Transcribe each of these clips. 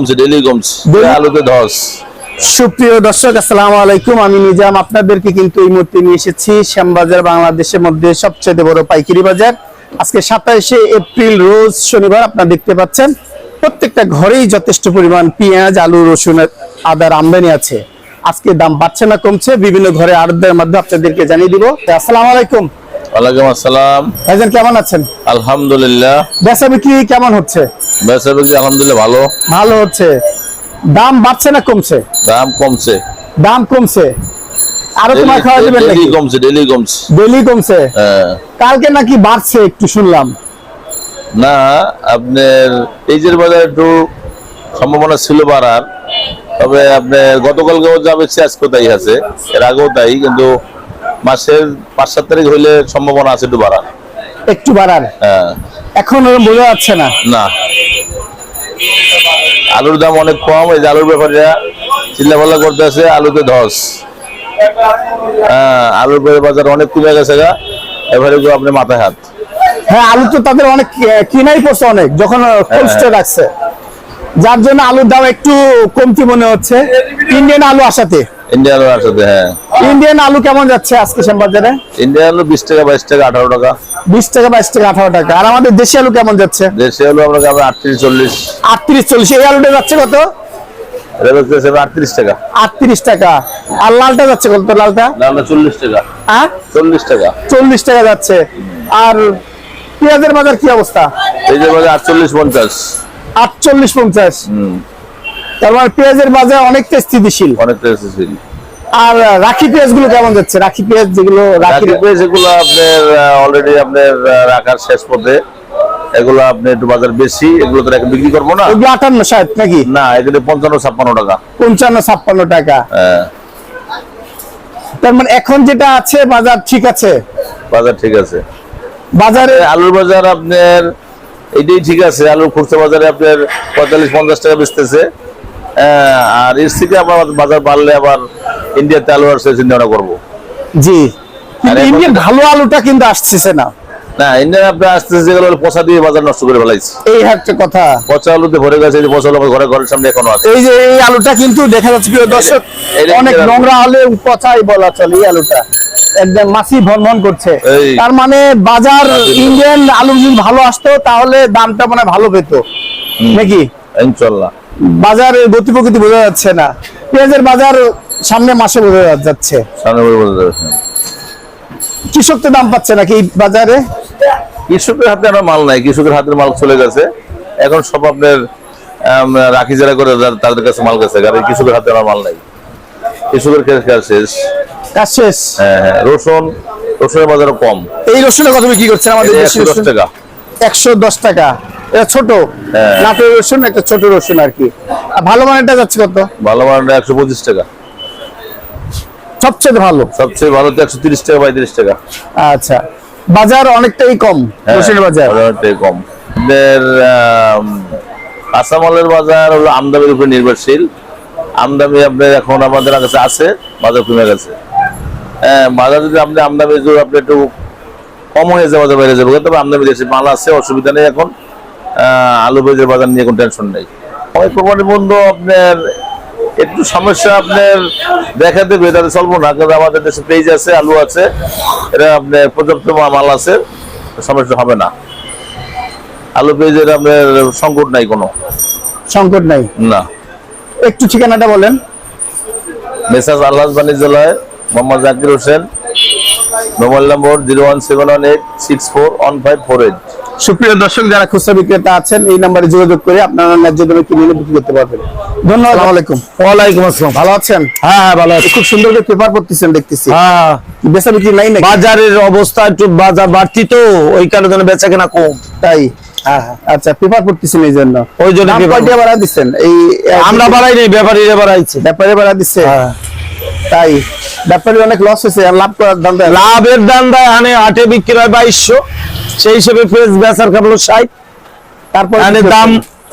কমছে ডেলি কমছে? আলুতে ধস সুপ্রিয় দর্শক আসসালামু আলাইকুম। আমি নিজাম আপনাদেরকে কিন্তু এই মুহূর্তে নিয়ে এসেছি শ্যামবাজার বাংলাদেশের মধ্যে সবচেয়ে বড় পাইকারি বাজার। আজকে সাতাইশে এপ্রিল রোজ শনিবার আপনারা দেখতে পাচ্ছেন প্রত্যেকটা ঘরেই যথেষ্ট পরিমাণ পেঁয়াজ আলু রসুন আদার আমদানি আছে। আজকে দাম বাড়ছে না কমছে। বিভিন্ন ঘরে আড়তদের মাধ্যমে আপনাদেরকে জানিয়ে দিব। আসসালামু আলাইকুম। ওয়ালাইকুম আসসালাম। ভাইজান কেমন আছেন? আলহামদুলিল্লাহ। বেচা বিক্রি কেমন হচ্ছে? বেচা বিক্রি আলহামদুলিল্লাহ ভালো। ভালো হচ্ছে। দাম বাড়ছে না কমছে? দাম কমছে। দাম কমছে। আরও তোমার খাওয়া দেবেন ডেলি কমছে ডেলি কমছে। ডেলি কমছে? হ্যাঁ। কালকে নাকি বাড়ছে একটু শুনলাম। না আপনার পেঁয়াজের বাজার একটু সম্ভাবনা ছিল বাড়ার। তবে আপনার গতকালকেও যা বেশি আজকেও তাই আছে। এর আগেও তাই কিন্তু মাসের পাঁচ সাত তারিখ হইলে সম্ভাবনা আছে একটু বাড়ার। একটু বাড়ার? হ্যাঁ। এখন বোঝা যাচ্ছে না। না। আলুর দাম অনেক কম এই যে আলুর ব্যাপারীরা চিল্লাপাল্লা করতে আছে আলুতে ধস। হ্যাঁ আলুর বাজার অনেক কমে গেছে গা এবারে আপনি মাথায় হাত। হ্যাঁ আলু তো তাদের অনেক কিনাই পড়ছে অনেক যখন কোল্ড রাখছে। যার জন্য আলুর দাম একটু কমতি মনে হচ্ছে। ইন্ডিয়ান আলু আসাতে। ইন্ডিয়া আলুর সাথে হ্যাঁ। ইন্ডিয়ান আলু কেমন যাচ্ছে আজকে শ্যামবাজারে? ইন্ডিয়া আলু বিশ টাকা বাইশ টাকা আঠারো টাকা। বিশ টাকা বাইশ টাকা আঠারো টাকা। আর আমাদের দেশি আলু কেমন যাচ্ছে? দেশে আলু আমরা আমরা আটত্রিশ চল্লিশ। আটত্রিশ চল্লিশ। এই আলুটা যাচ্ছে কত? এটা টাকা। আটত্রিশ টাকা। আর লালটা যাচ্ছে কত? লালটা? টাকা। হ্যাঁ? চল্লিশ টাকা। চল্লিশ টাকা যাচ্ছে। আর পেঁয়াজের বাজার কি অবস্থা? বাজার হুম। তার মানে পেঁয়াজের বাজার অনেকটা স্থিতিশীল অনেকটা এসেছিল আর রাখি পেঁয়াজগুলো কেমন যাচ্ছে? রাখি পেঁয়াজ যেগুলো রাখি পেঁয়াজ এগুলো আপনার অলরেডি আপনার রাখার শেষ পথে। এগুলো আপনি একটু বাজার বেশি এগুলো তো বিক্রি করব না। ওগুলো আটান্ন ষাট নাকি? না এগুলো পঞ্চান্ন ছাপ্পান্ন টাকা। পঞ্চান্ন ছাপ্পান্ন টাকা। হ্যাঁ। তার মানে এখন যেটা আছে বাজার ঠিক আছে? বাজার ঠিক আছে। বাজারে আলুর বাজার আপনার এটাই ঠিক আছে। আলুর খুচরা বাজারে আপনার পঁয়তাল্লিশ পঞ্চাশ টাকা বেচতেছে। আর এর থেকে আবার বাজার বাড়লে আবার ইন্ডিয়াতে আলু আসছে চিন্তা করব। জি। ইন্ডিয়ান ভালো আলুটা কিন্তু আসছে না। না ইন্ডিয়া আপনার আসতেছে যেগুলো পচা দিয়ে বাজার নষ্ট করে ফেলাইছে। এই একটা কথা। পচা আলুতে ভরে গেছে যে পচা আলু ঘরে ঘরের সামনে এখনও আছে। এই যে এই আলুটা কিন্তু দেখা যাচ্ছে প্রিয় দর্শক অনেক নোংরা হলে পচাই বলা চলে এই আলুটা। একদম মাছি ভনভন করছে। তার মানে বাজার ইন্ডিয়ান আলু যদি ভালো আসতো তাহলে দামটা মানে ভালো পেতো। নাকি? ইনশাল্লাহ। বাজারের গতি প্রকৃতি বোঝা যাচ্ছে না। পেঁয়াজের বাজার সামনে মাসে বোঝা যাচ্ছে। সামনে কৃষক তো দাম পাচ্ছে নাকি এই বাজারে? কৃষকের হাতে আমার মাল নাই কৃষকের হাতের মাল চলে গেছে। এখন সব আপনার রাখি যারা করে তাদের কাছে মাল গেছে কারণ কৃষকের হাতে আমার মাল নাই। কৃষকের কাজ শেষ। কাজ শেষ? হ্যাঁ হ্যাঁ রসুন রসুনের বাজারও কম। এই রসুনের কত বিক্রি করছেন? আমাদের দেশি একশো দশ রসুন। টাকা। একশো দশ টাকা। এটা ছোট? হ্যাঁ। রসুন একটা ছোট রসুন আর কি। ভালো মানেরটা যাচ্ছে কত? ভালো মানটা একশো পঁচিশ টাকা। সবচেয়ে ভালো? সবচেয়ে ভালো তো একশো তিরিশ টাকা পঁয়ত্রিশ টাকা। আচ্ছা। বাজার অনেকটাই কম হ্যাঁ, রসুনের বাজার। অনেকটাই কম। আপনার কাঁচামালের বাজার হলো আমদানির উপর নির্ভরশীল। আমদানি আপনার এখন আমাদের কাছে আছে বাজার কমে গেছে। হ্যাঁ বাজার যদি আপনি আমদানি যদি আপনি একটু কম হয়ে যাবে বাজার বেড়ে যাবে। তবে আমদানি দেশে মাল আছে অসুবিধা নেই এখন। আলু পেঁয়াজের বাজার নিয়ে কোনো টেনশন নেই। ওই কোরবানি বন্ধু আপনার একটু সমস্যা আপনার দেখা দেবে তাহলে চলবো না কারণ আমাদের দেশে পেঁয়াজ আছে আলু আছে এটা আপনার পর্যাপ্ত মাল আছে সমস্যা হবে না। আলু পেঁয়াজের আপনার সংকট নাই কোনো। সংকট নাই? না। একটু ঠিকানাটা বলেন। মেসাজ আল্লাহ বাণিজ্যালয় Mohammad Zakir Hossain mobile number zero one seven one eight six four one five four eight. সুপ্রিয় দর্শক যারা খুচরা বিক্রেতা আছেন এই নাম্বারে যোগাযোগ করে আপনারা ন্যায্য দামে কিনে এনে বিক্রি করতে পারবেন। ধন্যবাদ। আলাইকুম। ওয়ালাইকুম আসসালাম। ভালো আছেন? হ্যাঁ হ্যাঁ ভালো আছি। খুব সুন্দর করে পেপার পড়তেছেন দেখতেছি। হ্যাঁ। বেচা বিক্রি নাই নাকি? বাজারের অবস্থা একটু বাজার বাড়তি তো ওই কারণে বেচা কেনা কম। তাই? হ্যাঁ হ্যাঁ। আচ্ছা পেপার পড়তেছেন এই জন্য। ওই জন্য কয়টা বাড়া দিচ্ছেন এই আমরা বাড়াই নেই ব্যাপারীরা বাড়াইছে। ব্যাপারে বাড়া দিচ্ছে হ্যাঁ। তাই? ব্যাপারে অনেক লস হয়েছে লাভ করার দাম লাভের দাম দেয় হানে আটে বিক্রি হয় বাইশশো সেই হিসেবে পেঁয়াজ বেচার কাপড় ষাট। তারপর হানে দাম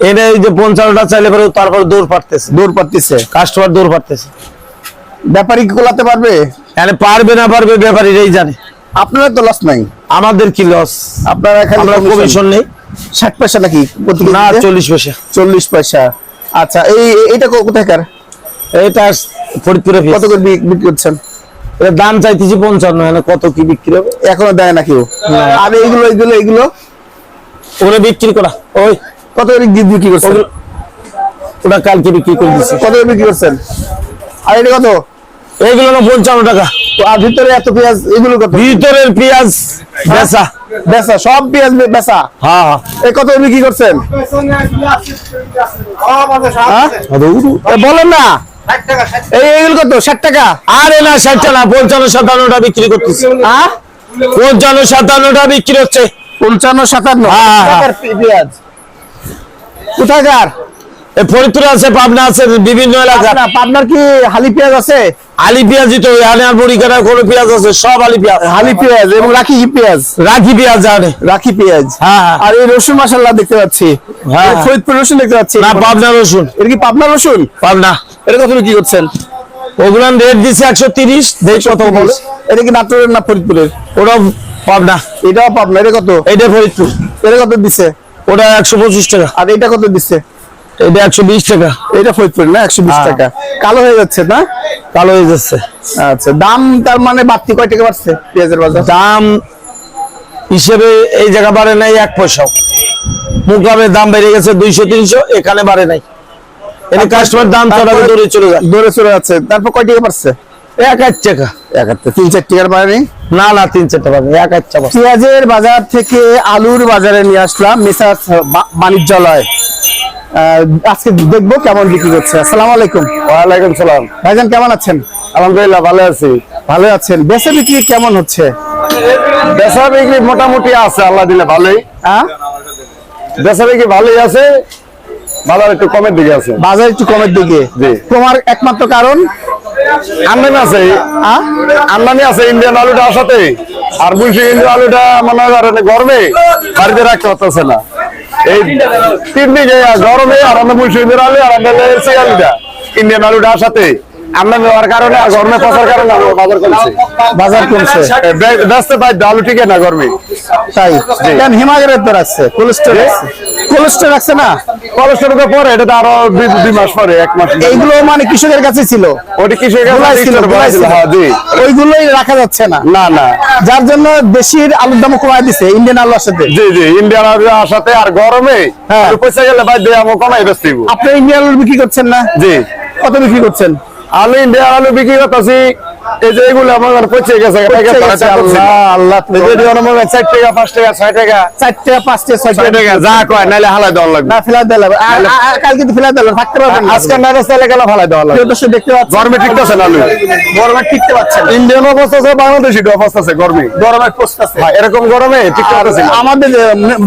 এনে এই যে পঞ্চান্নটা চাইলে পরে তারপর দৌড় পারতেছে দূর পারতেছে কাস্টমার দৌড় পারতেছে ব্যাপারী কি গোলাতে পারবে? এখানে পারবে না পারবে ব্যাপারীরাই জানে। আপনারা তো লস নাই। আমাদের কি লস আপনারা খালি আমরা কমিশন নেই। ষাট পয়সা নাকি না চল্লিশ পয়সা। চল্লিশ পয়সা। আচ্ছা এই এইটা কো- কোথাকার? এটা ফরিদপুরে কত কত করে বিক্রি করছেন? এর দাম চাইতেছি পঞ্চান্ন এখানে কত কি বিক্রি হবে? এখনও দেয় না কেউ। আর এইগুলো এইগুলো এইগুলো ওগুলো বিক্রি করা। ওই। কত করে বিক্রি করছেন? ওটা কালকে বিক্রি করে দিচ্ছি কত করে বিক্রি করছেন? আর এটা কত? এইগুলো না পঞ্চান্ন টাকা। আর ভিতরে এত পেঁয়াজ এগুলো কত? ভিতরের পেঁয়াজ বেচা। বেচা সব পেঁয়াজ বেচা? হ্যাঁ। হ্যাঁ এই কত করে বিক্রি করছেন? হ্যাঁ? বলেন না। কত? ষাট টাকা? আরে না ষাটটা না পঞ্চান্ন সাতান্নটা বিক্রি করতেছি। হ্যাঁ পঞ্চান্ন সাতান্নটা বিক্রি হচ্ছে। পঞ্চান্ন সাতান্ন। হ্যাঁ, হ্যাঁ। কোথাকার? ফরিদপুরে আছে পাবনা আছে বিভিন্ন এলাকা। পাবনার কি হালি পেঁয়াজ আছে? আলি পেঁয়াজই তো এখানে আর বড়িকাটার কোনো পেঁয়াজ আছে সব আলি পেঁয়াজ। হালি পেঁয়াজ এবং রাখি পেঁয়াজ। রাখি পেঁয়াজ জানে রাখি পেঁয়াজ। হ্যাঁ, হ্যাঁ। আর এই রসুন মাসাল্লাহ দেখতে পাচ্ছি। হ্যাঁ। ফরিদপুর রসুন দেখতে পাচ্ছি। না পাবনা রসুন। এটা কি পাবনা রসুন? পাবনা। এটা কত কি করছেন? ওগুলো রেট দিছে একশো তিরিশ দেখ কত বলে। এটা কি নাটোরের না ফরিদপুরের? ওটা পাবনা। এটাও পাবনা এটা কত? এটা ফরিদপুর। এটা কত দিছে? ওটা একশো পঁচিশ টাকা। আর এটা কত দিচ্ছে এটা একশো বিশ টাকা। এটা ফরিদপুর না? একশো বিশ হ্যাঁ। টাকা। কালো হয়ে যাচ্ছে না? কালো হয়ে যাচ্ছে। আচ্ছা দাম তার মানে বাড়তি কয় টাকা বাড়ছে পেঁয়াজের বাজার? দাম হিসেবে এই জায়গা বাড়ে নাই এক পয়সাও। দাম বেড়ে গেছে দুইশো তিনশো এখানে বাড়ে নাই। এখানে কাস্টমার দাম দৌড়ে চলে যায়। দৌড়ে চলে যাচ্ছে। তারপর কয় টাকা বাড়ছে? এক এক টাকা। এক হাতে তিন চার টাকার বাড়ে না না তিন চারটা পাবে এক চাপা পেঁয়াজের বাজার থেকে আলুর বাজারে নিয়ে আসলাম মেসাজ বাণিজ্যালয়। আজকে দেখব কেমন বিক্রি করছে আসসালামু আলাইকুম। ওয়ালাইকুম সালাম। ভাইজান কেমন আছেন? আলহামদুলিল্লাহ ভালো আছি। ভালো আছেন। বেচে বিক্রি কেমন হচ্ছে? বেচা বিক্রি মোটামুটি আছে আল্লাহ দিলে ভালোই। হ্যাঁ? বেচা বিক্রি ভালোই আছে বাজার একটু কমের দিকে আছে। বাজার একটু কমের দিকে? জি। তোমার একমাত্র কারণ? আমদানি আছে। হ্যাঁ? আমদানি আছে ইন্ডিয়ান আলুটা আসাতে আর বুলশি ইন্ডিয়ান আলুটা মনে হয় গরমে বাড়িতে রাখতে পারতেছে না। এই তিন দিকে গরমে আর আমরা ইন্ডিয়ান আলু আর আমরা ইন্ডিয়ান আলুটা আসাতে। আমদানি হওয়ার কারণে আর গরমে পচার কারণে আমরা বাজার কমছে বাজার কমছে ব্যস্ত বাধ্য আলু টিকে না গরমে? তাই? কেন হিমাগারের তো রাখছে কোলেস্ট্রল কোলেস্ট্রল রাখছে না? কলেস্ট্রল পরে এটা তো আরও দুই দুই মাস পরে এক মাস এইগুলো মানে কৃষকের কাছে ছিল? ওটি কাছে। হ্যাঁ, ওইগুলোই রাখা যাচ্ছে না। না না। যার জন্য দেশির আলুর দাম কমায় দিছে ইন্ডিয়ান আলুর সাথে জি জি ইন্ডিয়ান আলু আসাতে আর গরমে হ্যাঁ। আলু পয়সা গেলে বাদ দিয়ে আমি কমাই বেচতে আপনি ইন্ডিয়ান আলু বিক্রি করছেন না? জি। কত বিক্রি করছেন? আলু ইন্ডিয়ান আলু বিক্রি করতেছি। এই যে এগুলো আমার পচে গেছে। আল্লাহ আল্লাহ এই আমার চার টাকা পাঁচ টাকা ছয় টাকা চার টাকা পাঁচ টাকা ছয় টাকা যা কয় নাহলে হালাই দেওয়া লাগবে। না ফেলা দেওয়া লাগবে। কালকে তো ফেলা দেওয়া থাকতে পারবেন আজকে না গেলে দেওয়া লাগবে। দেখতে পাচ্ছেন গরমে টিকতেছে না আলু? গরমে না। ইন্ডিয়ান অবস্থা আছে বাংলাদেশি অবস্থা আছে গরমে। গরমে পচতেছে। হ্যাঁ, এরকম গরমে পারতেছি না। আমাদের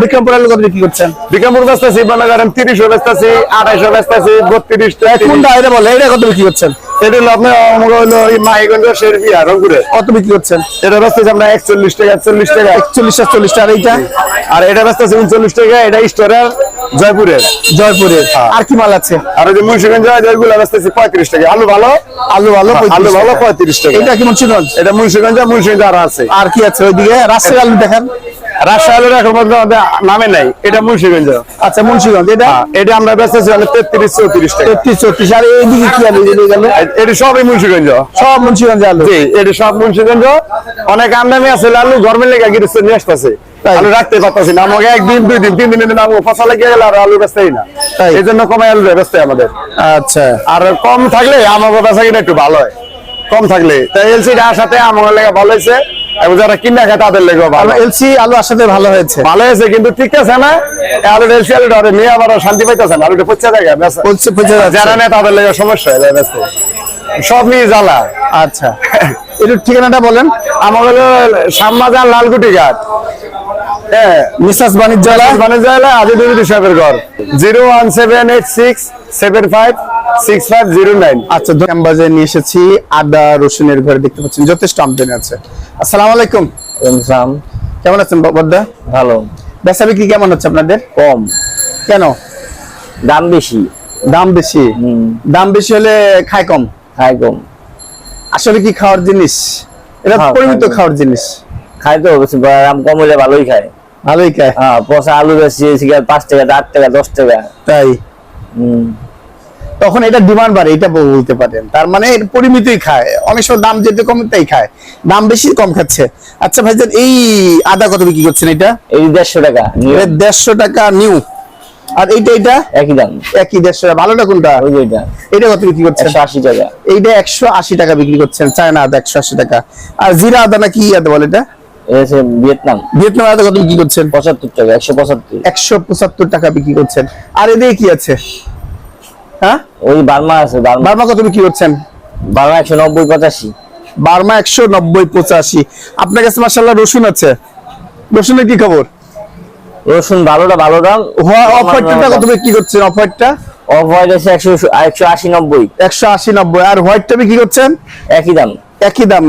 বিক্রমপুর আলু কত বিক্রি করছেন। বিকামপুর বেচতেছি মনে করেন তিরিশও বেচতেছি আড়াইশো বেচতেছি বত্রিশ কোনটা এটা বলে? এটা কত বিক্রি করছেন? এটা হলো আপনার আমাকে হলো এই মাহিগঞ্জ শেরবিয়া রংপুরে কত বিক্রি করছেন এটা বেচতেছি আমরা একচল্লিশ টাকা একচল্লিশ টাকা। একচল্লিশ সাতচল্লিশ টাকা আর এইটা? আর এটা বেচতেছি উনচল্লিশ টাকা এটা স্টোরের জয়পুরের। জয়পুরের। আর কি মাল আছে? আর ওই যে মুন্সিগঞ্জ যেগুলো বেচতেছি পঁয়ত্রিশ টাকা। আলু ভালো? আলু ভালো আলু ভালো পঁয়ত্রিশ টাকা। এটা কি মুন্সিগঞ্জ? এটা মুন্সিগঞ্জ মুন্সিগঞ্জ আরও আছে। আর কি আছে? ওইদিকে রাজশাহী আলু দেখেন। রাজশাহী এখন পর্যন্ত আমাদের নামে নাই এটা মুন্সিগঞ্জ। আচ্ছা মুন্সিগঞ্জ এটা? হ্যাঁ, এটা আমরা বেচতেছি মানে তেত্রিশ চৌত্রিশ তেত্রিশ চৌত্রিশ আর এইদিকে কি আলু এটা সবই মুন্সিগঞ্জ। সব মুন্সিগঞ্জ আলু? জি এটা সব মুন্সিগঞ্জ। অনেক আমদানি আছে আলু গরমের লেগে গিরস্ত নিয়ে আসতেছে। আলু রাখতে পারতেছি না আমাকে একদিন দুই দিন তিন দিনের দিন আমাকে ফসা লেগে গেলে আর আলু বেচতেই না। এই জন্য কমাই আলু বেচতে আমাদের। আচ্ছা। আর কম থাকলে আমাকে বেচা কিনা একটু ভালো হয়। কম থাকলে। তাই এলসিটা আসাতে আমার লেগে ভালো হয়েছে। এবং যারা কিনা খায় তাদের লেগে ভালো। এলসি আলু আসাতে ভালো হয়েছে। ভালো হয়েছে কিন্তু ঠিক আছে না? আলুটা এলসি ওরে মেয়ে আবার শান্তি পাইতেছে না আলুটা পচা পচে যাচ্ছে। যারা নেই তাদের লেগে সমস্যা হয়ে যায় সব নিয়ে জ্বালা। আচ্ছা। একটু ঠিকানাটা বলেন। আমার হলো শ্যামবাজার লালকুটি ঘাট। হ্যাঁ। মিসাস বাণিজ্যালয় মানে যাইলে আজি দুই সাহেবের ঘর। Zero one seven eight six seven five six five zero nine. আচ্ছা বাজারে নিয়ে এসেছি আদা রসুনের ঘরে দেখতে পাচ্ছেন যথেষ্ট আমদানি আছে। আসসালামু আলাইকুম। ইনসাম কেমন আছেন বদ্দা ভালো। বেচা বিক্রি কেমন হচ্ছে আপনাদের? কম। কেন? দাম বেশি। দাম বেশি? দাম বেশি হলে খায় কম? খাই কম। আসলে কি খাওয়ার জিনিস? এটা পরিমিত খাওয়ার জিনিস। খাই তো দাম কম হলে ভালোই খায়। ভালোই খায়। হ্যাঁ পচা আলু বেশি পাঁচ টাকা আট টাকা দশ টাকা। তাই? হম। তখন এটা ডিমান্ড বাড়ে এটা বলতে পারেন। তার মানে এর পরিমিতই খায়। অনেক সময় দাম যেতে কম তাই খায়। দাম বেশি কম খাচ্ছে। আচ্ছা ভাইজান এই আদা কত বিক্রি করছেন এটা? এই দেড়শো টাকা দেড়শো টাকা নিউ। আর এইটা এটা একই দাম। একই দেড়শো টাকা। ভালোটা কোনটা? ওই যে এটা এটা কত বিক্রি করছেন? একশো আশি টাকা। এইটা একশো আশি টাকা বিক্রি করছেন। চায়না আদা একশো আশি টাকা। আর জিরা আদা না কি আদা বলে এটা? এটা ভিয়েতনাম। ভিয়েতনাম আদা কত বিক্রি করছেন? পঁচাত্তর টাকা একশো পঁচাত্তর। একশো পঁচাত্তর টাকা বিক্রি করছেন। আর এদিকে কি আছে? হ্যাঁ? ওই বার্মা আছে বার্মা। কত বিক্রি করছেন? বার্মা একশো নব্বই পঁচাশি। বার্মা একশো নব্বই পঁচাশি। আপনার কাছে মাসাল্লাহ রসুন আছে। রসুনের কি খবর? রসুন ভালোটা ভালো দাম। অফ কত বিক্রি করছেন অফ হোয়াইটটা অফ হোয়াইট আছে একশো একশো আশি নব্বই। একশো আশি নব্বই। আর হোয়াইটটা বিক্রি করছেন? একই দাম। একই দাম।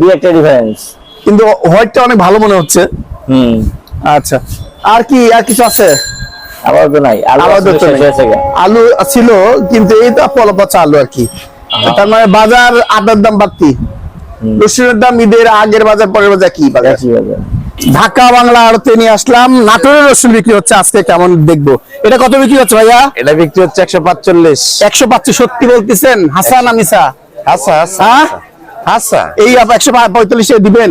দুই একটা ডিফারেন্স কিন্তু হোয়াইটটা অনেক ভালো মনে হচ্ছে। হুম। আচ্ছা। আর কি আর কিছু আছে? নাই আলু ছিল কিন্তু এই তো আলু আর কি। তার মানে বাজার আদার দাম বাড়তি। রসুনের দাম ঈদের আগের বাজার পরের বাজার কি বাজার। ঢাকা বাংলা আড়তে নিয়ে আসলাম। নাটোরের রসুন বিক্রি হচ্ছে আজকে কেমন দেখব? এটা কত বিক্রি হচ্ছে ভাইয়া? এটা বিক্রি হচ্ছে একশো পাঁচচল্লিশ। একশো পাঁচশো সত্যি বলতেছেন? হাসান আমিসা। আচ্ছা আচ্ছা হ্যাঁ? আচ্ছা এই একশো পঁয়তাল্লিশে দিবেন?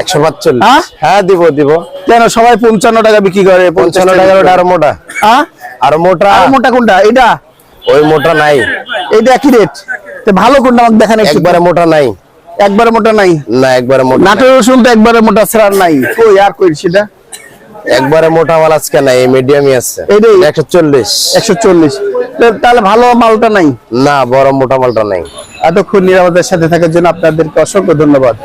একশো পাঁচচল্লিশ হ্যাঁ? হ্যাঁ দিব দিব। কেন? সবাই পঞ্চান্ন টাকা বিক্রি করে পঞ্চান্ন টাকার ওটা আরও মোটা? হ্যাঁ? আরও মোটা? আর মোটা কোনটা? এটা ওই মোটা নাই। এইটা একই রেট ভালো কোনটা আমাকে দেখান একটু। একবারে মোটা নাই। একবারে মোটা নাই? না একবারে মোটা নাটোর রসুন তো একবারে মোটা ছাড়া আর নাই। কই আর কই সেটা? একবারে মোটা মাল আজকে নাই মিডিয়ামই আছে। তাহলে ভালো মালটা নাই? না বড় মোটা মালটা নাই। এতক্ষণ নিরাপদের সাথে থাকার জন্য আপনাদেরকে অসংখ্য ধন্যবাদ।